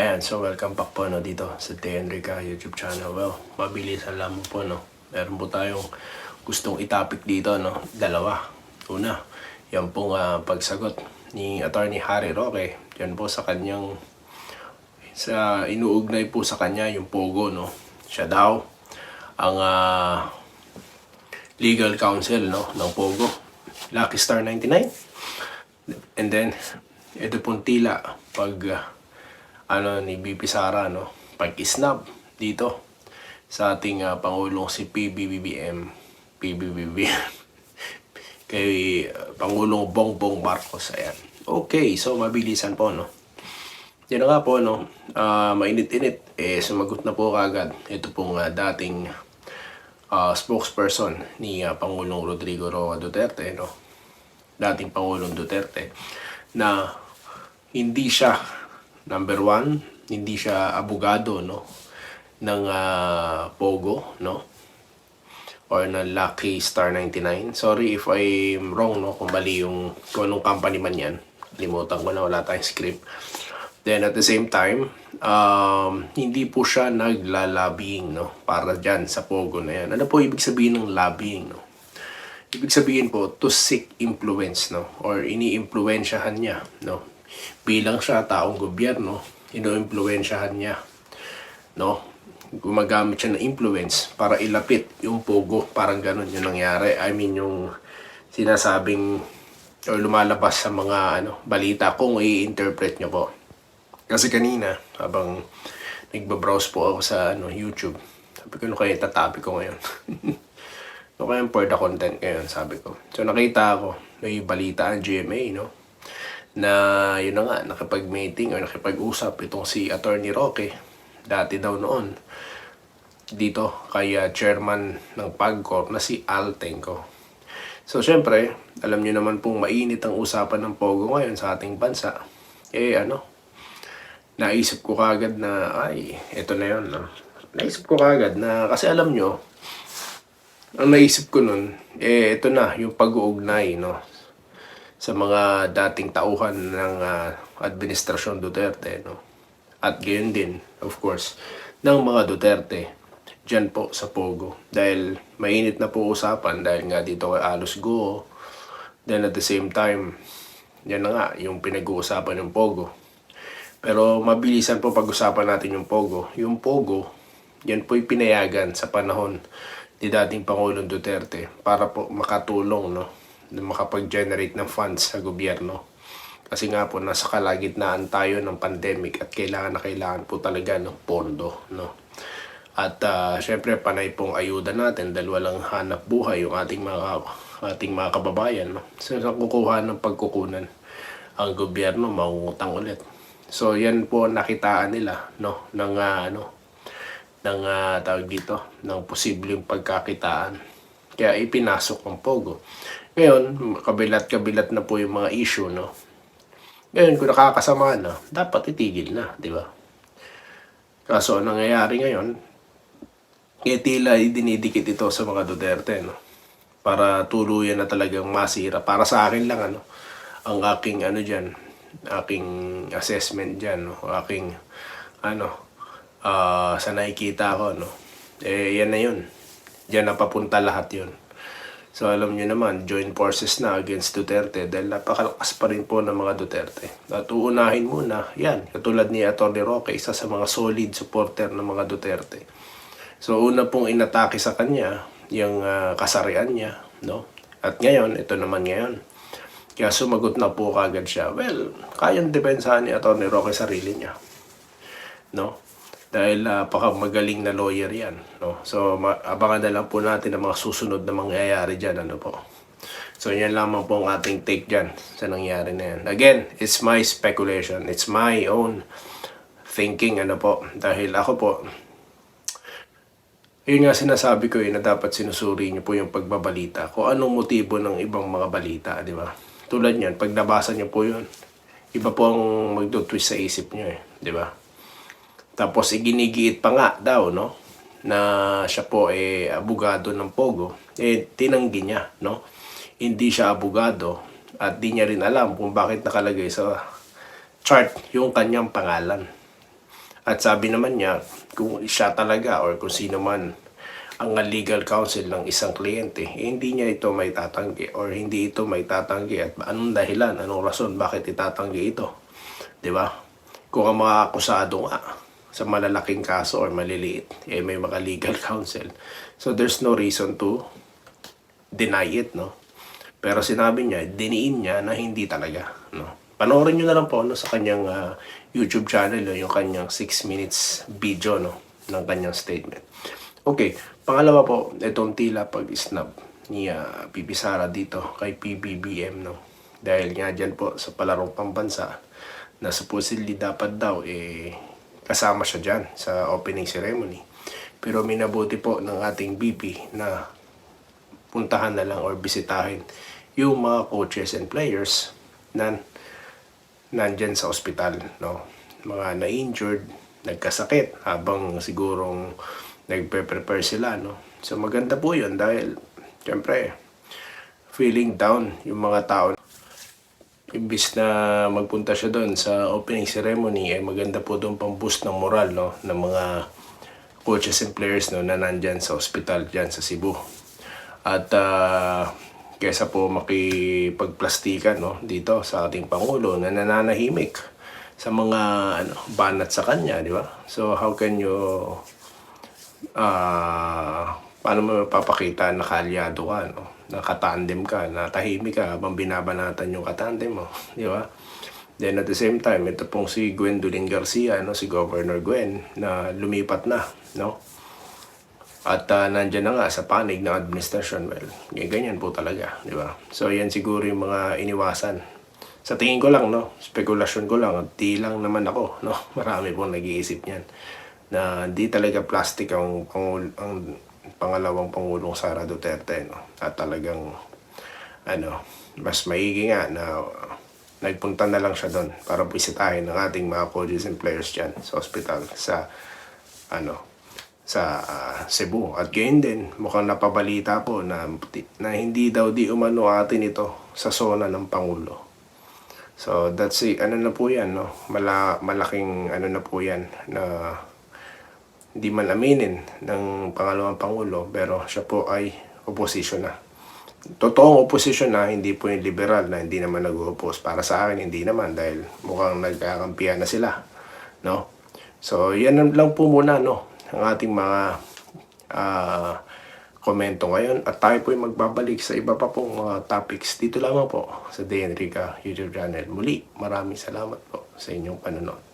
Ayan, so welcome back po no, dito sa Te Enrica YouTube channel. Well, mabilisan lang po no. Meron po tayong gustong itapik dito no. Dalawa. Una, yan pong ah, pagsagot ni Attorney Harry Roque. Yan po sa kanyang sa inuugnay po sa kanya yung Pogo no. Siya daw ang ah, legal counsel no ng Pogo. Lucky Star 99. And then ito pong tila pag ah, ano ni BP Sara no? Pag-snap dito sa ating ah, pangulong si PBBM PBBM kay ah, Pangulong Bongbong Marcos ayan. Okay so mabilisan po no? Yan nga po no? Ah, mainit-init eh sumagot na po kagad ito pong ah, dating ah, spokesperson ni ah, Pangulong Rodrigo Roa Duterte no? Dating Pangulong Duterte na hindi siya number one, hindi siya abogado no ng ah, Pogo no or ng Lucky Star 99. Sorry if I'm wrong no kung mali yung kung anong company man yan. Limutan ko na wala tayong script. Then at the same time, um, hindi po siya naglalobbying no para diyan sa Pogo na yan. Ano po ibig sabihin ng lobbying no? Ibig sabihin po, to seek influence, no? Or ini-impluensyahan niya, no? Bilang siya taong gobyerno, ino-impluensyahan niya, no? Gumagamit siya ng influence para ilapit yung pogo. Parang ganun yung nangyari. I mean, yung sinasabing or lumalabas sa mga ano balita kung i-interpret niyo po. Kasi kanina, habang nagbabrowse po ako sa ano, YouTube, sabi ko, ano kaya tatabi ko ngayon? ano kaya the content ngayon, sabi ko. So nakita ko, may balita ang GMA, no? Na yun na nga, nakipag-meeting or nakipag-usap itong si Attorney Roque, dati daw noon, dito kay uh, chairman ng PAGCOR na si Al Tenco. So syempre, alam niyo naman pong mainit ang usapan ng Pogo ngayon sa ating bansa. Eh ano, naisip ko kagad na, ay, eto na yun. No? Naisip ko kagad na, kasi alam nyo, ang naisip ko nun, eh, ito na, yung pag-uugnay, no? Sa mga dating tauhan ng ah, Administrasyon Duterte, no? At gayon din, of course, ng mga Duterte dyan po sa Pogo. Dahil mainit na po usapan dahil nga dito kay Alos Go. Then at the same time, yan na nga, yung pinag-uusapan ng Pogo. Pero mabilisan po pag-usapan natin yung Pogo. Yung Pogo, yan po'y pinayagan sa panahon ni dating Pangulong Duterte para po makatulong no na makapag-generate ng funds sa gobyerno. Kasi nga po nasa kalagitnaan tayo ng pandemic at kailangan na kailangan po talaga ng pondo no. At ah, syempre panay pong ayuda natin dahil walang hanap buhay yung ating mga ating mga kababayan no. So sa kukuha ng pagkukunan ang gobyerno mangungutang ulit. So yan po nakitaan nila no ng ah, ano ng ah, tawag dito ng posibleng pagkakitaan. Kaya ipinasok ang Pogo. Ngayon, kabilat-kabilat na po yung mga issue, no? Ngayon, kung nakakasama na, dapat itigil na, di ba? Kaso, ang nangyayari ngayon, eh tila dinidikit ito sa mga Duterte, no? Para tuluyan na talagang masira. Para sa akin lang, ano, ang aking, ano dyan, aking assessment dyan, no? Aking, ano, ah sa nakikita ko, no? Eh, yan na yun. Diyan na papunta lahat yun. So alam nyo naman, join forces na against Duterte dahil napakalakas pa rin po ng mga Duterte. At uunahin muna, yan, katulad ni Atty. Roque, isa sa mga solid supporter ng mga Duterte. So una pong inatake sa kanya, yung ah, kasarian niya, no? At ngayon, ito naman ngayon. Kaya sumagot na po kagad siya. Well, kayang depensahan ni Atty. Roque sarili niya. No? Dahil uh, magaling na lawyer yan. No? So, abangan na lang po natin ang mga susunod na mangyayari dyan. Ano po. So, yan lamang po ang ating take dyan sa nangyari na yan. Again, it's my speculation. It's my own thinking. Ano po. Dahil ako po, yun nga sinasabi ko eh, na dapat sinusuri niyo po yung pagbabalita. Kung anong motibo ng ibang mga balita, di ba? Tulad niyan, pag nabasa niyo po yun, iba po ang magdo-twist sa isip niyo eh, di ba? Tapos iginigiit pa nga daw, no? Na siya po eh abogado ng Pogo. Eh tinanggi niya, no? Hindi siya abogado at di niya rin alam kung bakit nakalagay sa chart yung kanyang pangalan. At sabi naman niya, kung siya talaga or kung sino man ang legal counsel ng isang kliyente, eh, hindi niya ito may tatanggi or hindi ito may tatanggi at anong dahilan, anong rason bakit itatanggi ito. 'Di ba? Kung ang mga akusado nga sa malalaking kaso or maliliit, eh may mga legal counsel. So there's no reason to deny it, no? Pero sinabi niya, diniin niya na hindi talaga, no? Panoorin niyo na lang po no, sa kanyang ah, YouTube channel, no, yung kanyang 6 minutes video, no, ng kanyang statement. Okay, pangalawa po, itong tila pag-snub ni ah, Pipi Sara dito kay PBBM, no? Dahil nga dyan po sa palarong pambansa na supposedly dapat daw eh kasama siya dyan sa opening ceremony. Pero minabuti po ng ating BP na puntahan na lang or bisitahin yung mga coaches and players na nandyan sa ospital, no? Mga na-injured, nagkasakit habang sigurong nagpe-prepare sila, no? So maganda po yun dahil, syempre, feeling down yung mga tao. Imbis na magpunta siya doon sa opening ceremony, eh maganda po doon pang boost ng moral, no? Ng mga coaches and players, no? Na nandyan sa ospital dyan sa Cebu. At ah, kesa po makipagplastikan no dito sa ating pangulo na nananahimik sa mga ano banat sa kanya, di ba? So how can you ah paano mo mapapakita na kalyado ka, no? Nakatandem ka, natahimik ka habang binabanatan yung katandem mo, di ba? Then at the same time, ito pong si Gwendolyn Garcia, no, si Governor Gwen, na lumipat na, no? At ah, nandyan na nga sa panig ng administrasyon, well, ganyan po talaga, di ba? So, yan siguro yung mga iniwasan. Sa tingin ko lang, no? Spekulasyon ko lang, at di lang naman ako, no? Marami pong nag-iisip niyan. Na di talaga plastic ang, pangul- ang pangalawang Pangulong Sara Duterte, no? At talagang, ano, mas maigi nga na uh, nagpunta na lang siya doon para bisitahin ng ating mga coaches and players dyan sa hospital, sa, ano, sa ah, Cebu. At gayon din, mukhang napabalita po na, na hindi daw di umano atin ito sa zona ng Pangulo. So that's it. Ano na po yan, no? Mala, malaking ano na po yan na hindi man aminin ng pangalawang Pangulo pero siya po ay opposition na. Totoong opposition na, hindi po yung liberal na hindi naman nag-oppose. Para sa akin, hindi naman dahil mukhang nagkakampiyan na sila. No? So, yan lang po muna, no? Ang ating mga ah, komento ngayon. At tayo po ay magbabalik sa iba pa pong mga topics dito lamang po sa Day Enrica YouTube channel. Muli, maraming salamat po sa inyong panonood.